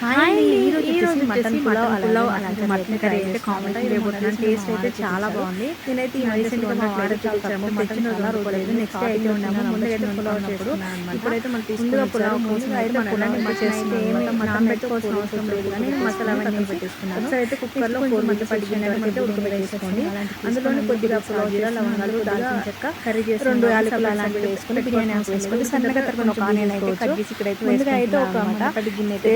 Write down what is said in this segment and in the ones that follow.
Hi అండి, ఈ రోజు వచ్చేసి మటన్ పులావ్ పులావ్ అలాగే మటన్ కర్రీ అయితే కామెంట్ చేయబోతున్నాను టేస్ట్ అయితే చాలా బాగుంది. నేనైతే ఈ రీసెంట్ చూసాము. నెక్స్ట్ అయితే ఉన్నాము. ముందుగా అయితే పులావ్ చేసుకున్నాను ఇప్పుడైతే మనం తీసుకున్న పులావ్ ముందుగా అయితే మన పులావ్ చేస్తే ఏమి మటన్ పెట్టుకోవాల్సిన అవసరం లేదు కానీ మసాలా అవన్నీ పెట్టేసుకున్నాను. ఒకసారి అయితే కుక్కర్లో ఫోర్ మంది పడిపోయిన అయితే ఉడకబెట్టేసుకోండి అందులోనే కొద్దిగా పులావ్ జీరా లవంగాలు దాల్చిన చెక్క కర్రీ చేసి రెండు యాలకులు అలాంటివి వేసుకుని బిర్యానీ వేసుకొని సన్నగా తరపున ఒక ఆనియన్ అయితే కట్ చేసి ఇక్కడైతే ముందుగా అయితే ఒక గిన్నె అయితే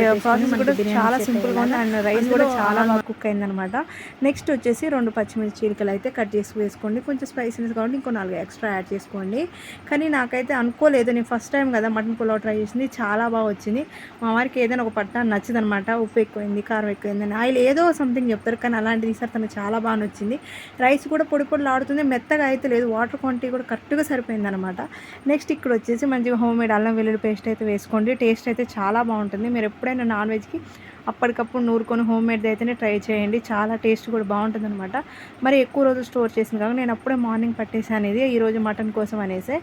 కూడా చాలా సింపుల్గా ఉంది అండ్ రైస్ కూడా చాలా బాగా కుక్ అయింది అనమాట నెక్స్ట్ వచ్చేసి రెండు పచ్చిమిర్చి చీలికలు అయితే కట్ చేసి వేసుకోండి. కొంచెం స్పైసీనెస్ కాబట్టి ఇంకో నాలుగు ఎక్స్ట్రా యాడ్ చేసుకోండి. కానీ నాకైతే అనుకోలేదు. నేను ఫస్ట్ టైం కదా మటన్ పులావ్ ట్రై చేసింది. చాలా బాగా వచ్చింది. మా వారికి ఏదైనా ఒక పట్ట నచ్చదు అనమాట ఉప్పు ఎక్కువైంది కారం ఎక్కువైంది అని. ఆయిల్ ఏదో సంథింగ్ చెప్తారు. కానీ అలాంటిది ఈసారి తనకు చాలా బాగా నచ్చింది. రైస్ కూడా పొడి పొడి ఆడుతుంది. మెత్తగా అయితే లేదు. వాటర్ క్వాంటిటీ కూడా కరెక్ట్గా సరిపోయింది అనమాట నెక్స్ట్ ఇక్కడ వచ్చేసి మంచిగా హోమ్ మేడ్ అల్లం వెల్లుల్లి పేస్ట్ అయితే వేసుకోండి. టేస్ట్ అయితే చాలా బాగుంటుంది. మీరు ఎప్పుడైనా నాన్ వెజ్కి అప్పటికప్పుడు నూరుకొని హోమ్ మేడ్ అయితేనే ట్రై చేయండి. చాలా టేస్ట్ కూడా బాగుంటుంది అనమాట మరి ఎక్కువ రోజులు స్టోర్ చేసింది కాబట్టి నేను అప్పుడే మార్నింగ్ పట్టేసాను ఇది ఈరోజు మటన్ కోసం అనేసి.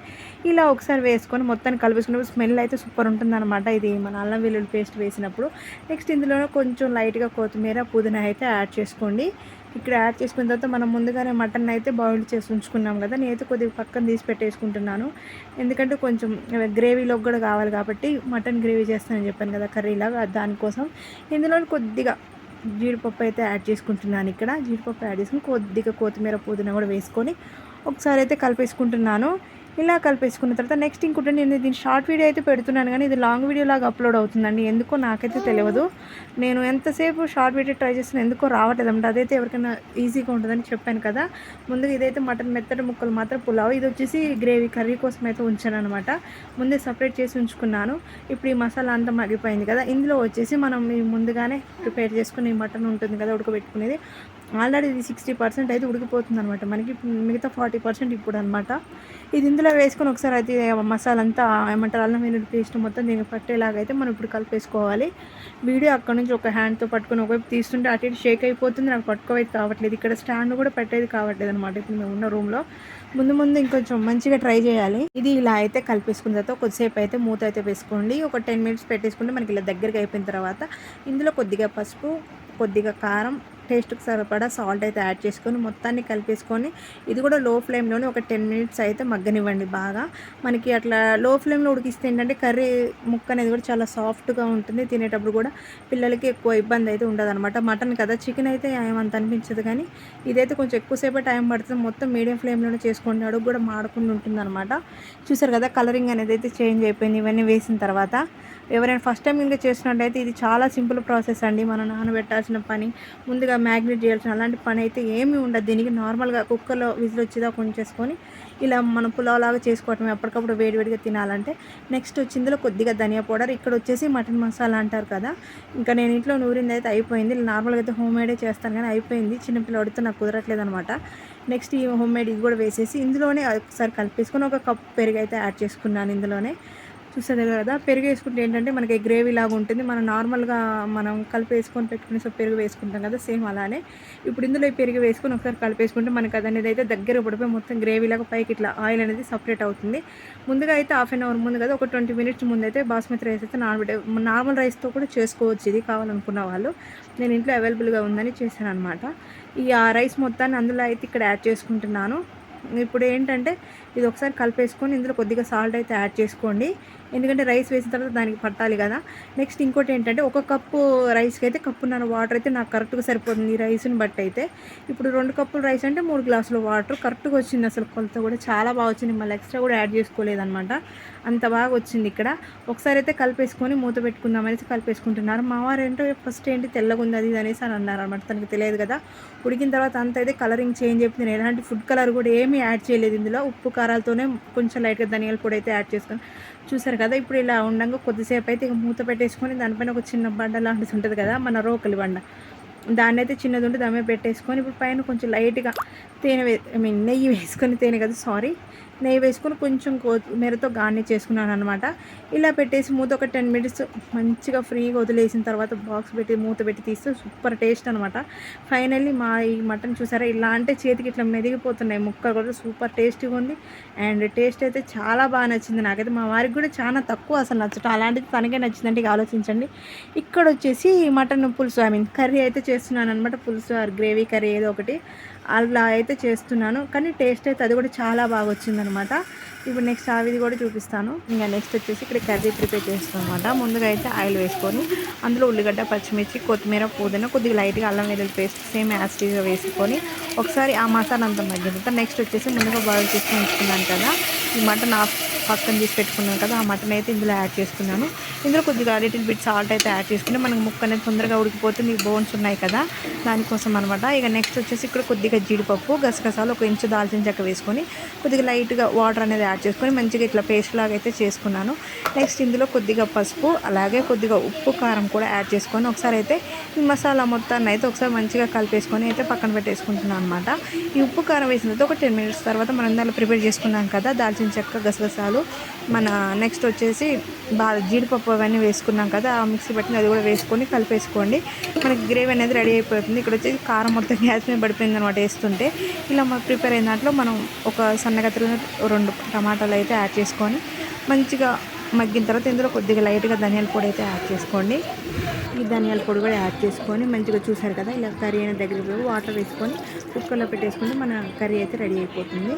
ఇలా ఒకసారి వేసుకొని మొత్తాన్ని కలిపేసుకున్నప్పుడు స్మెల్ అయితే సూపర్ ఉంటుంది అనమాట ఇది మన అల్లం వెల్లుల్లి పేస్ట్ వేసినప్పుడు. నెక్స్ట్ ఇందులో కొంచెం లైట్గా కొత్తిమీర పుదీనా అయితే యాడ్ చేసుకోండి. ఇక్కడ యాడ్ చేసుకున్న తర్వాత మనం ముందుగానే మటన్ అయితే బాయిల్ చేసి ఉంచుకున్నాం కదా. నేనైతే కొద్దిగా పక్కన తీసి పెట్టేసుకుంటున్నాను. ఎందుకంటే కొంచెం గ్రేవీలోకి కూడా కావాలి కాబట్టి మటన్ గ్రేవీ చేస్తానని చెప్పాను కదా కర్రీలాగా దానికోసం. ఇందులో కొద్దిగా జీడిపప్పు అయితే యాడ్ చేసుకుంటున్నాను ఇక్కడ. జీడిపప్పు యాడ్ చేసుకుని కొద్దిగా కొత్తిమీర పుదీనా కూడా వేసుకొని ఒకసారి అయితే కలిపేసుకుంటున్నాను. ఇలా కలిపేసుకున్న తర్వాత నెక్స్ట్ ఇంకోటి నేను దీని షార్ట్ వీడియో అయితే పెడుతున్నాను కానీ ఇది లాంగ్ వీడియో లాగా అప్లోడ్ అవుతుందండి. ఎందుకో నాకైతే తెలియదు. నేను ఎంతసేపు షార్ట్ వీడియో ట్రై చేసిన ఎందుకో రావట్లేదు అంటే అదైతే ఎవరికైనా ఈజీగా ఉంటుందని చెప్పాను కదా. ముందుగా ఇదైతే మటన్ మెత్తటి ముక్కలు మాత్రం పులావ్. ఇది వచ్చేసి గ్రేవీ కర్రీ కోసం అయితే ఉంచాను అనమాట ముందే సపరేట్ చేసి ఉంచుకున్నాను. ఇప్పుడు ఈ మసాలా అంతా మగిపోయింది కదా. ఇందులో వచ్చేసి మనం ముందుగానే ప్రిపేర్ చేసుకుని మటన్ ఉంటుంది కదా ఉడకబెట్టుకునేది. ఆల్రెడీ ఇది సిక్స్టీ పర్సెంట్ అయితే ఉడికిపోతుంది అనమాట మనకి మిగతా ఫార్టీ పర్సెంట్ ఇప్పుడు అనమాట ఇది ఇందులో వేసుకొని ఒకసారి అయితే మసాలా అంతా ఏమంటారు అల్లం వెల్లుల్లి పేస్ట్ మొత్తం దీనికి పట్టేలాగా అయితే మనం ఇప్పుడు కలిపేసుకోవాలి. వీడియో అక్కడ నుంచి ఒక హ్యాండ్తో పట్టుకొని ఒకవైపు తీస్తుంటే అటు ఇటు షేక్ అయిపోతుంది. నాకు పట్టుకోవైతే కావట్లేదు. ఇక్కడ స్టాండ్ కూడా పెట్టేది కావట్లేదు అనమాట ఇప్పుడు మేము ఉన్న రూమ్లో ముందు ముందు ఇంకొంచెం మంచిగా ట్రై చేయాలి. ఇది ఇలా అయితే కలిపేసుకున్న తర్వాత కొద్దిసేపు అయితే మూత అయితే వేసుకోండి. ఒక టెన్ మినిట్స్ పెట్టేసుకుంటే మనకి ఇలా దగ్గరికి అయిపోయిన తర్వాత ఇందులో కొద్దిగా పసుపు కొద్దిగా కారం టేస్ట్కి సరిపడా సాల్ట్ అయితే యాడ్ చేసుకొని మొత్తాన్ని కలిపేసుకొని ఇది కూడా లో ఫ్లేమ్లోనే ఒక టెన్ మినిట్స్ అయితే మగ్గనివ్వండి బాగా. మనకి అట్లా లో ఫ్లేమ్లో ఉడికిస్తే ఏంటంటే కర్రీ ముక్క అనేది కూడా చాలా సాఫ్ట్గా ఉంటుంది. తినేటప్పుడు కూడా పిల్లలకి ఎక్కువ ఇబ్బంది అయితే ఉండదు అనమాట మటన్ కదా చికెన్ అయితే ఏమంత అనిపించదు కానీ ఇదైతే కొంచెం ఎక్కువసేపు టైం పడుతుంది. మొత్తం మీడియం ఫ్లేమ్లోనే చేసుకోండి. అడుగు కూడా మాడకుండా ఉంటుంది అనమాట చూసారు కదా కలరింగ్ అనేది అయితే చేంజ్ అయిపోయింది. ఇవన్నీ వేసిన తర్వాత ఎవరైనా ఫస్ట్ టైం ఇంకా చేసినట్టయితే ఇది చాలా సింపుల్ ప్రాసెస్ అండి. మనం నానబెట్టాల్సిన పని ముందుగా మ్యాగ్నేట్ చేయాల్సిన అలాంటి పని అయితే ఏమీ ఉండదు. దీనికి నార్మల్గా కుక్కర్లో విజిల్ వచ్చేదా ఉంచేసుకొని ఇలా మనం పులావ్ లాగా చేసుకోవటం ఎప్పటికప్పుడు వేడివేడిగా తినాలంటే నెక్స్ట్ వచ్చి ఇందులో కొద్దిగా ధనియా పౌడర్ ఇక్కడ వచ్చేసి మటన్ మసాలా అంటారు కదా. ఇంకా నేను ఇంట్లో నూరింది అయితే అయిపోయింది. నార్మల్గా అయితే హోమ్ మేడే చేస్తాను కానీ అయిపోయింది. చిన్నపిల్లడితో నాకు కుదరట్లేదు అనమాట నెక్స్ట్ ఈ హోమ్ మేడ్ ఇది కూడా వేసేసి ఇందులోనే ఒకసారి కలిపేసుకొని ఒక కప్ పెరుగు అయితే యాడ్ చేసుకున్నాను ఇందులోనే. చూస్తుంది కదా పెరుగు వేసుకుంటే ఏంటంటే మనకి గ్రేవీ లాగా ఉంటుంది. మనం నార్మల్గా మనం కలిపి వేసుకొని పెట్టుకుని సో పెరుగు వేసుకుంటాం కదా సేమ్ అలానే. ఇప్పుడు ఇందులో పెరుగు వేసుకొని ఒకసారి కలిపేసుకుంటే మనకి అది అనేది అయితే దగ్గర పడిపోయి మొత్తం గ్రేవీ లాగా పైకి ఇట్లా ఆయిల్ అనేది సపరేట్ అవుతుంది. ముందుగా అయితే హాఫ్ అన్ అవర్ ముందు కదా ఒక ట్వంటీ మినిట్స్ ముందు అయితే బాస్మతి రైస్ అయితే నానబెట్టే నార్మల్ రైస్తో కూడా చేసుకోవచ్చు ఇది కావాలనుకున్న వాళ్ళు. నేను ఇంట్లో అవైలబుల్గా ఉందని చేశాను అనమాట ఈ ఆ రైస్ మొత్తాన్ని అందులో అయితే ఇక్కడ యాడ్ చేసుకుంటున్నాను. ఇప్పుడు ఏంటంటే ఇది ఒకసారి కలిపేసుకొని ఇందులో కొద్దిగా సాల్ట్ అయితే యాడ్ చేసుకోండి. ఎందుకంటే రైస్ వేసిన తర్వాత దానికి పట్టాలి కదా. నెక్స్ట్ ఇంకోటి ఏంటంటే ఒక కప్పు రైస్కి అయితే కప్పున్నర వాటర్ అయితే నాకు కరెక్ట్గా సరిపోతుంది ఈ రైస్ని బట్టి అయితే. ఇప్పుడు రెండు కప్పులు రైస్ అంటే మూడు గ్లాసుల వాటర్ కరెక్ట్గా వచ్చింది అసలు కొలత కూడా. చాలా బాగా వచ్చింది. మళ్ళీ ఎక్స్ట్రా కూడా యాడ్ చేసుకోలేదన్నమాట. అంత బాగా వచ్చింది ఇక్కడ. ఒకసారి అయితే కలిపేసుకొని మూత పెట్టుకుందాం అనేసి కలిపేసుకుంటున్నారు. మా వారు ఏంటో ఫస్ట్ ఏంటి తెల్లగా ఉంది అది ఇది అనేసి అని అన్నారు అనమాట తనకి తెలియదు కదా. ఉడికిన తర్వాత అంత అయితే కలరింగ్ చేంజ్ అయిపోయింది. నేను ఎలాంటి ఫుడ్ కలర్ కూడా ఏమీ యాడ్ చేయలేదు ఇందులో. ఉప్పు కారాలతోనే కొంచెం లైట్గా ధనియాల పొడి అయితే యాడ్ చేసుకొని చూసారు కదా ఇప్పుడు ఇలా ఉండగా కొద్దిసేపు అయితే ఇక మూత పెట్టేసుకొని దానిపైన ఒక చిన్న బండ లాంటిది ఉంటుంది కదా మన రోకలి బండ. దాన్ని అయితే చిన్నది ఉంటే దమ్మే పెట్టేసుకొని ఇప్పుడు పైన కొంచెం లైట్గా తేనె వే ఐ మీన్ నెయ్యి వేసుకొని తేనె కదా సారీ నెయ్యి వేసుకొని కొంచెం కొత్తిమీరతో గార్నిష్ చేసుకున్నాను అనమాట ఇలా పెట్టేసి మూత ఒక టెన్ మినిట్స్ మంచిగా ఫ్రీగా వదిలేసిన తర్వాత బాక్స్ పెట్టి మూత పెట్టి తీస్తే సూపర్ టేస్ట్ అనమాట ఫైనల్లీ మా ఈ మటన్ చూసారా? ఇలా అంటే చేతికి ఇట్లా మెదిగిపోతున్నాయి ముక్క కూడా సూపర్ టేస్టీగా ఉంది. అండ్ టేస్ట్ అయితే చాలా బాగా నచ్చింది నాకైతే. మా వారికి కూడా చాలా తక్కువ అసలు నచ్చటం. అలాంటిది తనకే నచ్చిందంటే ఆలోచించండి. ఇక్కడ వచ్చేసి మటన్ పులుసు ఐ మీన్ కర్రీ అయితే చేస్తున్నాను అనమాట పులుసు ఆర్ గ్రేవీ కర్రీ ఏదో ఒకటి. అలా అయితే చేస్తున్నాను. కానీ టేస్ట్ అయితే అది కూడా చాలా బాగా వచ్చిందనమాట. ఇప్పుడు నెక్స్ట్ ఆవిది కూడా చూపిస్తాను. ఇంకా నెక్స్ట్ వచ్చేసి ఇక్కడ కర్రీ ప్రిపేర్ చేస్తాం అనమాట ముందుగా అయితే ఆయిల్ వేసుకొని అందులో ఉల్లిగడ్డ పచ్చిమిర్చి కొత్తిమీర పుదీనా కొద్దిగా లైట్గా అల్లం వెల్లుల్లి పేస్ట్ సేమ్ యాసిటీగా వేసుకొని ఒకసారి ఆ మసాలా అంతా మగ్గిన నెక్స్ట్ వచ్చేసి ముందుగా బాయిల్ చేసుకొని ఉంచుకున్నాను కదా. ఈ మటన్ ఆఫ్ పక్కన తీసి పెట్టుకున్నాను కదా ఆ మటన్ అయితే ఇందులో యాడ్ చేసుకున్నాను. ఇందులో కొద్దిగా లిటిల్ బిట్ సాల్ట్ అయితే యాడ్ చేసుకుని మనకు ముక్క అనేది తొందరగా ఉడికిపోతుంది మీకు బోన్స్ ఉన్నాయి కదా దానికోసం అనమాట ఇక నెక్స్ట్ వచ్చేసి ఇక్కడ కొద్దిగా జీడిపప్పు గసగసాలు ఒక ఇంచు దాల్చిన చెక్క వేసుకొని కొద్దిగా లైట్గా వాటర్ అనేది యాడ్ చేసుకొని మంచిగా ఇట్లా పేస్ట్ లాగా అయితే చేసుకున్నాను. నెక్స్ట్ ఇందులో కొద్దిగా పసుపు అలాగే కొద్దిగా ఉప్పు కారం కూడా యాడ్ చేసుకొని ఒకసారి అయితే ఈ మసాలా మొత్తాన్ని అయితే ఒకసారి మంచిగా కలిపేసుకొని అయితే పక్కన పెట్టేసుకుంటున్నాను అనమాట ఈ ఉప్పు కారం వేసిన తర్వాత ఒక టెన్ మినిట్స్ తర్వాత మనం దానిలో ప్రిపేర్ చేసుకున్నాం కదా దాల్చిన చెక్క గసగసాలు మన నెక్స్ట్ వచ్చేసి బాగా జీడిపప్పు అవన్నీ వేసుకున్నాం కదా ఆ మిక్సీ పట్టిన అది కూడా వేసుకొని కలిపేసుకోండి. మనకి గ్రేవీ అనేది రెడీ అయిపోతుంది. ఇక్కడ వచ్చేసి కారం మొత్తం గ్యాస్ మీద పడిపోయింది అనమాట వేస్తుంటే. ఇలా మనం ప్రిపేర్ అయిన దాంట్లో మనం ఒక సన్నగత్తిలో రెండు టమాటాలు అయితే యాడ్ చేసుకొని మంచిగా మగ్గిన తర్వాత ఇందులో కొద్దిగా లైట్గా ధనియాల పొడి అయితే యాడ్ చేసుకోండి. ఈ ధనియాల పొడి కూడా యాడ్ చేసుకొని మంచిగా చూసారు కదా ఇలా కర్రీ అయిన దగ్గర వాటర్ వేసుకొని కుక్కర్లో పెట్టేసుకుంటే మన కర్రీ అయితే రెడీ అయిపోతుంది.